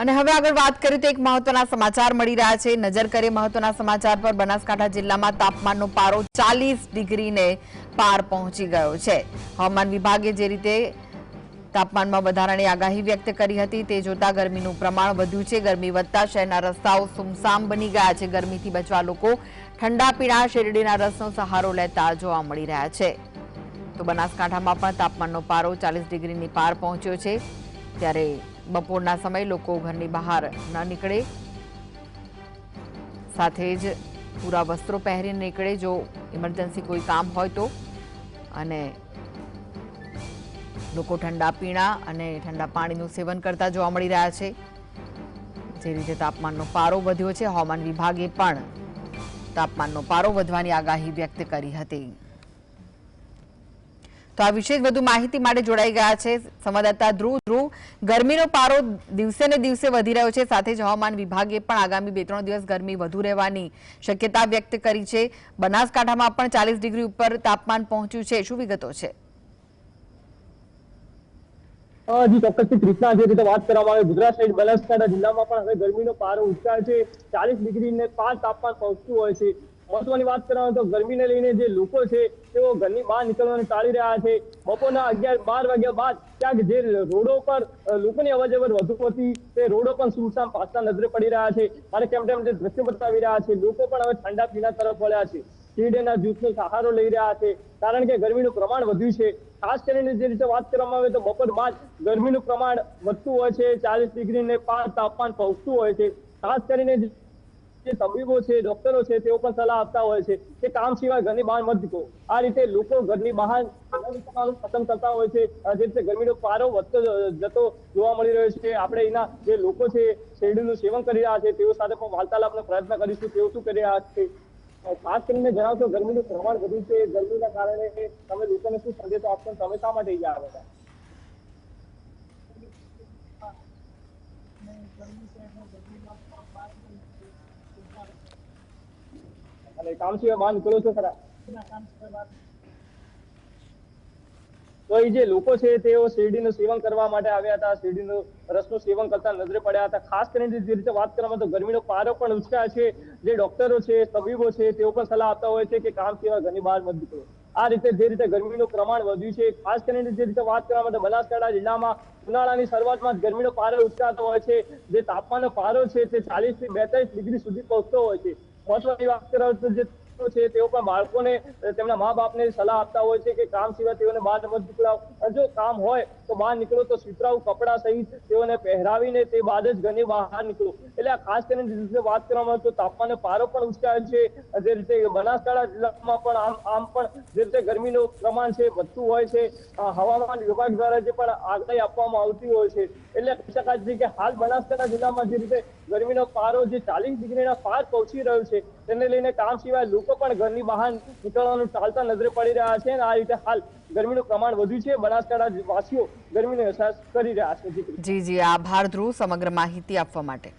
અને હવે આગળ વાત કરીએ તો એક મહત્વના સમાચાર મળી રહ્યા છે. નજર કરીએ મહત્વના સમાચાર પર, બનાસકાંઠા જિલ્લામાં તાપમાનનો પારો ચાલીસ ડિગ્રીને પાર પહોંચી ગયો છે. હવામાન વિભાગે જે રીતે તાપમાનમાં વધારાની આગાહી વ્યક્ત કરી હતી, તે જોતા ગરમીનું પ્રમાણ વધ્યું છે. ગરમી વધતા શહેરના રસ્તાઓ સુમસામ બની ગયા છે. ગરમીથી બચવા લોકો ઠંડા પીણા, શેરડીના રસનો સહારો લેતા જોવા મળી રહ્યા છે. તો બનાસકાંઠામાં પણ તાપમાનનો પારો ચાલીસ ડિગ્રીની પાર પહોંચ્યો છે. ત્યારે બપોરના સમયે લોકો ઘરની બહાર ન નીકળે. સાથે જ પૂરા વસ્ત્રો પહેરીને નીકળે જો ઇમરજન્સી કોઈ કામ હોય તો. અને લોકો ઠંડા પીણા અને ઠંડા પાણીનું સેવન કરતા જોવા મળી રહ્યા છે. જે રીતે તાપમાનનો પારો વધ્યો છે, હવામાન વિભાગે પણ તાપમાનનો પારો વધવાની આગાહી વ્યક્ત કરી હતી. તો આ વિશે વધુ માહિતી માટે જોડાઈ ગયા છે સંવાદદાતા ધ્રુવ. ધ્રુવ, ગરમીનો પારો દિવસે ને દિવસે વધી રહ્યો છે. સાથે જ હવામાન વિભાગે પણ આગામી બે ત્રણ દિવસ ગરમી વધુ રહેવાની શક્યતા વ્યક્ત કરી છે. બનાસકાંઠામાં પણ ચાલીસ ડિગ્રી ઉપર તાપમાન પહોંચ્યું છે. શું વિગતો છે? હજી ચોક્કસથી કૃષ્ણા જે રીતે વાત કરવામાં આવે, ગુજરાત સહિત બનાસકાંઠા જિલ્લામાં પણ હવે ગરમીનો પારો ઉચકાય છે. ચાલીસ ડિગ્રી ને પાંચ તાપમાન પહોંચતું હોય છે. મહત્વની વાત કરવામાં તો ગરમીને લઈને જે લોકો છે, તેઓ ઘરની બહાર નીકળવાનું ટાળી રહ્યા છે. બપોરના અગિયાર, બાર વાગ્યા બાદ ક્યાંક જે રોડો પર લોકોની અવરજવર વધુ હતી તે રોડો પણ સુરસામ પાછા નજરે પડી રહ્યા છે. અને કેમ તેમ જે દ્રશ્ય બતાવી રહ્યા છે, લોકો પણ હવે ઠંડા પીણા તરફ વળ્યા છે. શેરડીના જૂથનો સહારો લઈ રહ્યા છે. કારણ કે ગરમીનું પ્રમાણ વધ્યું છે. ખાસ કરીને જે રીતે વાત કરવામાં આવે તો બપોર બાદ ગરમીનું પ્રમાણ વધતું હોય છે. ચાલીસ ડિગ્રી ને પાંચ તાપમાન પહોંચતું હોય છે. ખાસ કરીને જે તબીબો છે, ડોક્ટરો છે, તેઓ પણ સલાહ આપતા હોય છે કે કામ સિવાય ઘરની બહાર મત નીકળો. આ રીતે લોકો ઘરની બહાર પસંદ કરતા હોય છે. જે રીતે ગરમીનો પારો વધતો જતો જોવા મળી રહ્યો છે. આપણે એના જે લોકો છે, શેરડીનું સેવન કરી રહ્યા છે, તેઓ સાથે પણ વાર્તાલાપનો પ્રયત્ન કરીશું. તેઓ શું કરી રહ્યા છે? ખાસ કરીને જણાવશો, ગરમીનું પ્રમાણ વધ્યું છે. ગરમીના કારણે તમે લોકોને શું સંદેશો આપશો? તમે શા માટે અહીંયા આવ્યા હતા? અને કામ સિવાય બહાર નીકળો છો ખરા? તો એ જે લોકો છે તેઓ શેરડીનું સેવન કરવા માટે આવ્યા હતા શેરડીનું રસનું સેવન કરતા નજરે પડ્યા હતા. ખાસ કરીને જે રીતે વાત કરવામાં તો ગરમીનો પારો પણ ઉચકાય છે. જે ડોક્ટરો છે તબીબો છે તેઓ પણ સલાહ આપતા હોય છે કે કામ સિવાય ઘરની બહાર મત નીકળો. આ રીતે જે રીતે ગરમીનું પ્રમાણ વધ્યું છે, ખાસ કરીને જે રીતે વાત કરવામાં તો બનાસકાંઠા જિલ્લામાં ઉનાળાની શરૂઆતમાં ગરમીનો પારો ઉચકાતો હોય છે, જે તાપમાનનો પારો છે તે ચાલીસથી બેતાલીસ ડિગ્રી સુધી પહોંચતો હોય છે. મહત્વની વાત કરાવ તો જે લોકો છે, તેઓ પણ બાળકોને તેમના મા બાપને સલાહ આપતા હોય છે કે કામ સિવાય તેઓને બહાર મત નીકળાવ. જો કામ હોય તો બહાર નીકળો, તો સુતરાઉ કપડાં સહિત તેઓને પહેરાવીને તે બાદ જ ઘરની બહાર નીકળો. એટલે આ ખાસ કરીને વાત કરવામાં તો તાપમાનનો પારો પણ ઉંચકાયો છે. જે રીતે બનાસકાંઠા જિલ્લામાં પણ આમ આમ પણ જે રીતે ગરમીનું પ્રમાણ છે, વધતું હોય છે. હવામાન વિભાગ દ્વારા જે પણ આગાહી આપવામાં આવતી હોય છે, એટલે કહી શકાય છે કે હાલ બનાસકાંઠા જિલ્લામાં જે રીતે ગરમીનો પારો જે ચાલીસ ડિગ્રીના પાર પહોંચી રહ્યો છે, તેને લઈને કામ સિવાય લોકો પણ ઘરની બહાર નીકળવાનું ટાળતા નજરે પડી રહ્યા છે અને આ રીતે હાલ ગરમીનું પ્રમાણ વધ્યું છે. બનાસકાંઠા વાસીઓ ગરમીનો અહેસાસ કરી રહ્યા છે. જી જી. આભાર ધ્રુવ સમગ્ર માહિતી આપવા માટે.